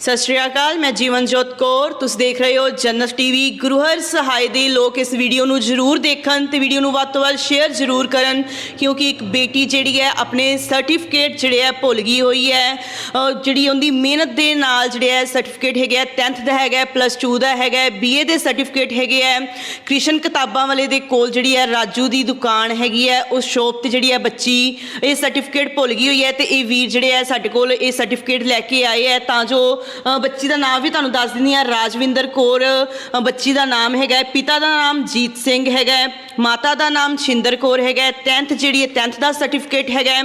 ਸਤਿ ਸ਼੍ਰੀ ਅਕਾਲ, ਮੈਂ ਜੀਵਨਜੋਤ ਕੌਰ। ਤੁਸੀਂ ਦੇਖ ਰਹੇ ਹੋ ਜੰਨਤ ਟੀਵੀ ਗੁਰੂ ਹਰ ਸਹਾਇ ਦੇ ਲੋਕ ਇਸ ਵੀਡੀਓ ਨੂੰ ਜ਼ਰੂਰ ਦੇਖਣ ਤੇ ਵੀਡੀਓ ਨੂੰ ਵੱਧ ਤੋਂ ਵੱਧ ਸ਼ੇਅਰ ਜ਼ਰੂਰ ਕਰਨ, ਕਿਉਂਕਿ ਇੱਕ ਬੇਟੀ ਜਿਹੜੀ ਹੈ, ਆਪਣੇ ਸਰਟੀਫਿਕੇਟ ਜਿਹੜੇ ਹੈ, ਭੁੱਲ ਗਈ ਹੋਈ ਹੈ। ਜਿਹੜੀ ਉਹਦੀ ਮਿਹਨਤ ਦੇ ਨਾਲ ਜਿਹੜੇ ਹੈ ਸਰਟੀਫਿਕੇਟ ਹੈਗੇ ਆ 10th ਦਾ ਹੈਗਾ ਪਲੱਸ 2 ਦਾ ਹੈਗਾ ਬੀਏ ਦੇ ਸਰਟੀਫਿਕੇਟ ਹੈਗੇ ਹੈ। ਕ੍ਰਿਸ਼ਨ ਕਿਤਾਬਾਂ ਵਾਲੇ ਦੇ ਕੋਲ ਜਿਹੜੀ ਹੈ, ਰਾਜੂ ਦੀ ਦੁਕਾਨ ਹੈਗੀ ਹੈ, ਉਸ ਸ਼ੋਪ ਤੇ ਜਿਹੜੀ ਹੈ ਬੱਚੀ, ਇਹ ਸਰਟੀਫਿਕੇਟ ਭੁੱਲ ਗਈ ਹੋਈ ਹੈ ਤੇ ਇਹ ਵੀਰ ਜਿਹੜੇ ਹੈ, ਸਾਡੇ ਕੋਲ ਇਹ ਸਰਟੀਫਿਕੇਟ ਲੈ ਕੇ ਆਏ ਹੈ, ਤਾਂ ਜੋ ਬੱਚੀ ਦਾ ਨਾਮ ਵੀ ਤੁਹਾਨੂੰ ਦੱਸ ਦਿੰਦੀ ਹਾਂ, ਰਾਜਵਿੰਦਰ ਕੌਰ ਬੱਚੀ ਦਾ ਨਾਮ ਹੈਗਾ ਪਿਤਾ ਦਾ ਨਾਮ ਜੀਤ ਸਿੰਘ ਹੈਗਾ ਮਾਤਾ ਦਾ ਨਾਮ ਛਿੰਦਰ ਕੌਰ ਹੈਗਾ ਹੈ। 10th ਜਿਹੜੀ ਹੈ 10th ਦਾ ਸਰਟੀਫਿਕੇਟ ਹੈਗਾ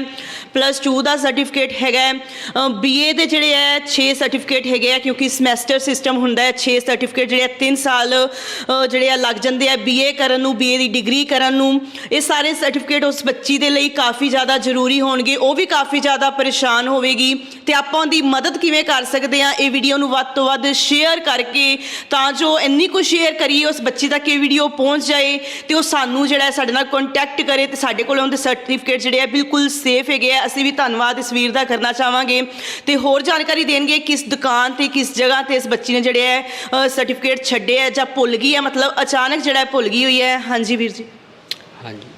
ਪਲੱਸ 2 ਦਾ ਸਰਟੀਫਿਕੇਟ ਹੈਗਾ ਬੀਏ ਦੇ ਜਿਹੜੇ ਹੈ 6 ਸਰਟੀਫਿਕੇਟ ਹੈਗੇ ਆ ਕਿਉਂਕਿ ਸਮੈਸਟਰ ਸਿਸਟਮ ਹੁੰਦਾ ਹੈ 6 ਸਰਟੀਫਿਕੇਟ ਜਿਹੜੇ ਆ 3 ਸਾਲ ਜਿਹੜੇ ਆ ਲੱਗ ਜਾਂਦੇ ਆ ਬੀਏ ਕਰਨ ਨੂੰ ਬੀਏ ਦੀ ਡਿਗਰੀ ਕਰਨ ਨੂੰ, ਇਹ ਸਾਰੇ ਸਰਟੀਫਿਕੇਟ ਉਸ ਬੱਚੀ ਦੇ ਲਈ ਕਾਫੀ ਜ਼ਿਆਦਾ ਜ਼ਰੂਰੀ ਹੋਣਗੇ, ਉਹ ਵੀ ਕਾਫੀ ਜ਼ਿਆਦਾ ਪਰੇਸ਼ਾਨ ਹੋਵੇਗੀ, ਤੇ ਆਪਾਂ ਉਹਦੀ ਮਦਦ ਕਿਵੇਂ ਕਰ ਸਕਦੇ ਆ ਇਹ ਵੀਡੀਓ ਨੂੰ ਵੱਧ ਤੋਂ ਵੱਧ ਸ਼ੇਅਰ ਕਰਕੇ ਤਾਂ ਜੋ ਇੰਨੀ ਕੁ ਸ਼ੇਅਰ ਕਰੀਏ, ਉਸ ਬੱਚੀ ਤੱਕ ਇਹ ਵੀਡੀਓ ਪਹੁੰਚ ਜਾਏ ਤੇ ਉਹ ਸਾਨੂੰ ਜਿਹੜਾ ਸਾਡੇ ਨਾਲ ਕੰਟੈਕਟ ਕਰੇ ਤੇ ਸਾਡੇ ਕੋਲ ਉਹਦੇ ਸਰਟੀਫਿਕੇਟ ਜਿਹੜੇ ਆ ਬਿਲਕੁਲ ਸੇਫ ਹੈਗੇ ਆ। ਅਸੀਂ ਵੀ ਧੰਨਵਾਦ ਇਸ ਵੀਰ ਦਾ ਕਰਨਾ ਚਾਹਾਂਗੇ। ਤੇ ਹੋਰ ਜਾਣਕਾਰੀ ਦੇਣਗੇ ਕਿਸ ਦੁਕਾਨ ਤੇ, ਕਿਸ ਜਗ੍ਹਾ ਤੇ ਇਸ ਬੱਚੀ ਨੇ ਜਿਹੜੇ ਹੈ ਸਰਟੀਫਿਕੇਟ ਛੱਡੇ ਆ ਜਾਂ ਭੁੱਲ ਗਈ ਹੈ ਮਤਲਬ ਅਚਾਨਕ ਜਿਹੜਾ ਭੁੱਲ ਗਈ ਹੋਈ ਹੈ। ਹਾਂਜੀ ਵੀਰ ਜੀ। ਹਾਂਜੀ।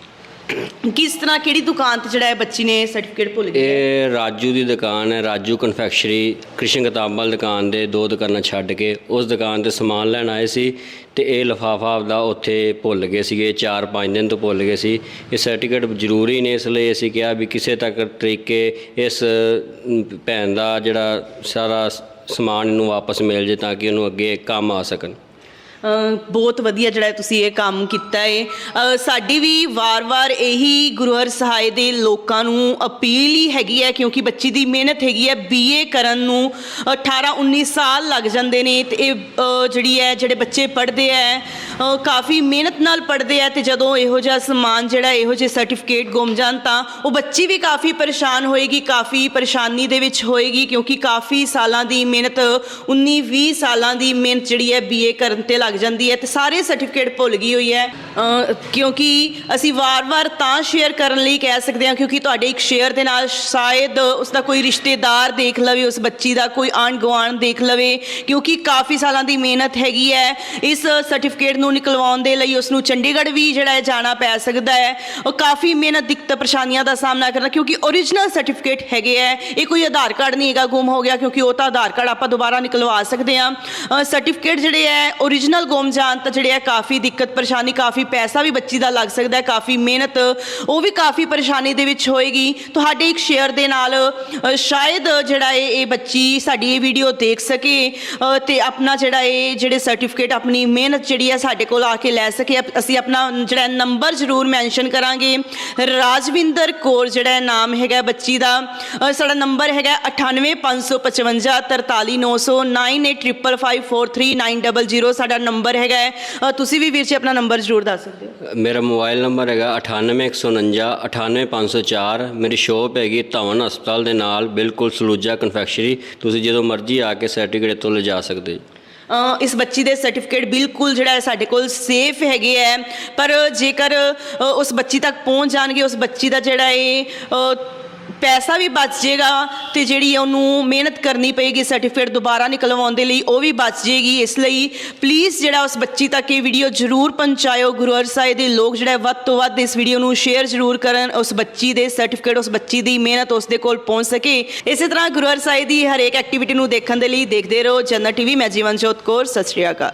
ਕਿਸ ਤਰ੍ਹਾਂ ਕਿਹੜੀ ਦੁਕਾਨ ਤੇ ਜਿਹੜਾ ਹੈ ਬੱਚੀ ਨੇ ਸਰਟੀਫਿਕੇਟ ਭੁੱਲ ਗਈ ਇਹ ਰਾਜੂ ਦੀ ਦੁਕਾਨ ਹੈ ਰਾਜੂ ਕਨਫੈਕਸ਼ਰੀ ਕ੍ਰਿਸ਼ਨ ਕਿਤਾਬਾਂ ਦੁਕਾਨ ਦੇ ਦੋ ਦੁਕਾਨਾਂ ਛੱਡ ਕੇ ਉਸ ਦੁਕਾਨ ਤੇ ਸਮਾਨ ਲੈਣ ਆਏ ਸੀ ਤੇ ਇਹ ਲਫਾਫਾ ਆਪਦਾ ਉੱਥੇ ਭੁੱਲ ਗਏ ਸੀਗੇ 4-5 ਦਿਨ ਤੋਂ ਭੁੱਲ ਗਏ ਸੀ ਇਹ ਸਰਟੀਫਿਕੇਟ ਜ਼ਰੂਰੀ ਨੇ ਇਸ ਲਈ ਅਸੀਂ ਕਿਹਾ ਵੀ ਕਿਸੇ ਤੱਕ ਤਰੀਕੇ ਇਸ ਭੈਣ ਦਾ ਜਿਹੜਾ ਸਾਰਾ ਸਮਾਨ ਇਹਨੂੰ ਵਾਪਸ ਮਿਲ ਜੇ ਤਾਂ ਕਿ ਉਹਨੂੰ ਅੱਗੇ ਕੰਮ ਆ ਸਕਣ ਬਹੁਤ ਵਧੀਆ ਜਿਹੜਾ ਤੁਸੀਂ ਇਹ ਕੰਮ ਕੀਤਾ ਹੈ ਸਾਡੀ ਵੀ ਵਾਰ-ਵਾਰ ਇਹੀ ਗੁਰੂ ਹਰ ਸਹਾਇ ਦੇ ਲੋਕਾਂ ਨੂੰ ਅਪੀਲ ਹੀ ਹੈਗੀ ਹੈ, ਕਿਉਂਕਿ ਬੱਚੀ ਦੀ ਮਿਹਨਤ ਹੈਗੀ ਹੈ। ਬੀਏ ਕਰਨ ਨੂੰ 18 19 ਸਾਲ ਲੱਗ ਜਾਂਦੇ ਨੇ ਤੇ ਇਹ ਜਿਹੜੀ ਹੈ, ਜਿਹੜੇ ਬੱਚੇ ਪੜ੍ਹਦੇ ਹੈ ਕਾਫੀ ਮਿਹਨਤ ਨਾਲ ਪੜ੍ਹਦੇ ਆ ਤੇ ਜਦੋਂ ਇਹੋ ਜਿਹਾ ਸਮਾਨ ਜਿਹੜਾ ਇਹੋ ਜਿਹੇ ਸਰਟੀਫਿਕੇਟ ਗੁੰਮ ਜਾਣ ਤਾਂ ਉਹ ਬੱਚੀ ਵੀ ਕਾਫੀ ਪਰੇਸ਼ਾਨ ਹੋਏਗੀ, ਕਾਫੀ ਪਰੇਸ਼ਾਨੀ ਦੇ ਵਿੱਚ ਹੋਏਗੀ ਕਿਉਂਕਿ ਕਾਫੀ ਸਾਲਾਂ ਦੀ ਮਿਹਨਤ 19 20 ਸਾਲਾਂ ਦੀ ਮਿਹਨਤ ਜਿਹੜੀ ਹੈ ਬੀਏ ਕਰਨ ਤੇ ਲੱਗ ਜਾਂਦੀ ਹੈ ਤੇ ਸਾਰੇ ਸਰਟੀਫਿਕੇਟ ਭੁੱਲ ਗਈ ਹੋਈ ਹੈ। ਕਿਉਂਕਿ ਅਸੀਂ ਵਾਰ-ਵਾਰ ਤਾਂ ਸ਼ੇਅਰ ਕਰਨ ਲਈ ਕਹਿ ਸਕਦੇ ਹਾਂ ਕਿਉਂਕਿ ਤੁਹਾਡੇ ਇੱਕ ਸ਼ੇਅਰ ਦੇ ਨਾਲ ਸ਼ਾਇਦ ਉਸ ਦਾ ਕੋਈ ਰਿਸ਼ਤੇਦਾਰ ਦੇਖ ਲਵੇ, ਉਸ ਬੱਚੀ ਦਾ ਕੋਈ ਆਂਢ ਗੁਆਂਢ ਦੇਖ ਲਵੇ ਕਿਉਂਕਿ ਕਾਫੀ ਸਾਲਾਂ ਦੀ ਮਿਹਨਤ ਹੈਗੀ ਹੈ। ਇਸ ਸਰਟੀਫਿਕੇਟ ਨੂੰ ਨਿਕਲਵਾਉਣ ਦੇ ਲਈ ਉਸ ਨੂੰ ਚੰਡੀਗੜ੍ਹ ਵੀ ਜਿਹੜਾ ਹੈ ਜਾਣਾ ਪੈ ਸਕਦਾ ਹੈ। ਉਹ ਕਾਫੀ ਮਿਹਨਤ ਦਿੱਕਤ ਪਰੇਸ਼ਾਨੀਆਂ ਦਾ ਸਾਹਮਣਾ ਕਰਨਾ ਕਿਉਂਕਿ ਓਰੀਜਨਲ ਸਰਟੀਫਿਕੇਟ ਹੈਗੇ ਹੈ ਇਹ ਕੋਈ ਆਧਾਰ ਕਾਰਡ ਨਹੀਂ ਹੈਗਾ ਗੁੰਮ ਹੋ ਗਿਆ ਕਿਉਂਕਿ ਉਹ ਤਾਂ ਆਧਾਰ ਕਾਰਡ ਆਪਾਂ ਦੁਬਾਰਾ ਨਿਕਲਵਾ ਸਕਦੇ ਹਾਂ। ਸਰਟੀਫਿਕੇਟ ਜਿਹੜੇ ਹੈ ਓਰੀਜਨਲ ਗੁੰਮ ਜਾਣ ਤਾਂ ਜਿਹੜੇ ਹੈ ਕਾਫੀ ਦਿੱਕਤ ਪਰੇਸ਼ਾਨੀ ਕਾਫੀ ਪੈਸਾ ਵੀ ਬੱਚੀ ਦਾ ਲੱਗ ਸਕਦਾ ਹੈ ਕਾਫੀ ਮਿਹਨਤ ਉਹ ਵੀ ਕਾਫੀ ਪਰੇਸ਼ਾਨੀ ਦੇ ਵਿੱਚ ਹੋਏਗੀ। ਤੁਹਾਡੇ ਇੱਕ ਸ਼ੇਅਰ ਦੇ ਨਾਲ ਸ਼ਾਇਦ ਜਿਹੜਾ ਇਹ ਇਹ ਬੱਚੀ ਸਾਡੀ ਇਹ ਵੀਡੀਓ ਦੇਖ ਸਕੇ ਅ, ਤੇ ਆਪਣਾ ਜਿਹੜਾ ਇਹ ਜਿਹੜੇ ਸਰਟੀਫਿਕੇਟ ਆਪਣੀ ਮਿਹਨਤ ਜਿਹੜੀ ਹੈ ਸਾਡੇ ਕੋਲ ਆ ਕੇ ਲੈ ਸਕੇ। ਅਸੀਂ ਆਪਣਾ ਜਿਹੜਾ ਨੰਬਰ ਜ਼ਰੂਰ ਮੈਂਸ਼ਨ ਕਰਾਂਗੇ। ਰਾਜਵਿੰਦਰ ਕੌਰ ਜਿਹੜਾ ਨਾਮ ਹੈਗਾ ਬੱਚੀ ਦਾ। ਸਾਡਾ ਨੰਬਰ ਹੈਗਾ 9855 4390985554390 ਸਾਡਾ ਨੰਬਰ ਹੈਗਾ ਤੁਸੀਂ ਵੀ ਵੀਰ ਜੀ ਆਪਣਾ ਨੰਬਰ ਜ਼ਰੂਰ ਦੱਸ ਸਕਦੇ ਹੋ। ਮੇਰਾ ਮੋਬਾਈਲ ਨੰਬਰ ਹੈਗਾ 98149 98504 ਮੇਰੀ ਸ਼ੋਪ ਹੈਗੀ ਧਵਨ ਹਸਪਤਾਲ ਦੇ ਨਾਲ, ਬਿਲਕੁਲ ਸਲੂਜਾ ਕਨਫੈਕਸ਼ਨਰੀ। ਤੁਸੀਂ ਜਦੋਂ ਮਰਜ਼ੀ ਆ ਕੇ ਸਰਟੀਫਿਕੇਟ ਤੋਂ ਲਿਜਾ ਸਕਦੇ ਹੋ। ਇਸ ਬੱਚੀ ਦੇ ਸਰਟੀਫਿਕੇਟ ਬਿਲਕੁਲ ਜਿਹੜਾ ਹੈ ਸਾਡੇ ਕੋਲ ਸੇਫ ਹੈਗੇ ਹੈ। ਪਰ ਜੇਕਰ ਉਸ ਬੱਚੀ ਤੱਕ ਪਹੁੰਚ ਜਾਣਗੇ, ਉਸ ਬੱਚੀ ਦਾ ਜਿਹੜਾ ਇਹ ਪੈਸਾ ਵੀ ਬਚ ਜਾਏਗਾ ਤੇ ਜਿਹੜੀ ਉਹਨੂੰ ਮਿਹਨਤ ਕਰਨੀ ਪਏਗੀ ਸਰਟੀਫਿਕੇਟ ਦੁਬਾਰਾ ਨਿਕਲਵਾਉਣ ਦੇ ਲਈ, ਉਹ ਵੀ ਬਚ ਜਾਏਗੀ ਇਸ ਲਈ ਪਲੀਜ਼ ਜਿਹੜਾ ਉਸ ਬੱਚੀ ਤੱਕ ਇਹ ਵੀਡੀਓ ਜ਼ਰੂਰ ਪਹੁੰਚਾਇਓ। ਗੁਰੂ ਹਰ ਸਾਹਿਬ ਦੇ ਲੋਕ ਜਿਹੜਾ ਵੱਧ ਤੋਂ ਵੱਧ ਇਸ ਵੀਡੀਓ ਨੂੰ ਸ਼ੇਅਰ ਜ਼ਰੂਰ ਕਰਨ, ਉਸ ਬੱਚੀ ਦੇ ਸਰਟੀਫਿਕੇਟ ਉਸ ਬੱਚੀ ਦੀ ਮਿਹਨਤ ਉਸ ਦੇ ਕੋਲ ਪਹੁੰਚ ਸਕੇ। ਇਸੇ ਤਰ੍ਹਾਂ ਗੁਰੂ ਹਰ ਸਾਹਿਬ ਦੀ ਹਰੇਕ ਐਕਟੀਵਿਟੀ ਨੂੰ ਦੇਖਣ ਦੇ ਲਈ ਦੇਖਦੇ ਰਹੋ। ਜਨਰਲ ਟੀਵੀ, ਮੈਂ ਜੀਵਨਜੋਤ ਕੌਰ, ਸਤਿ ਸ਼੍ਰੀ ਅਕਾਲ।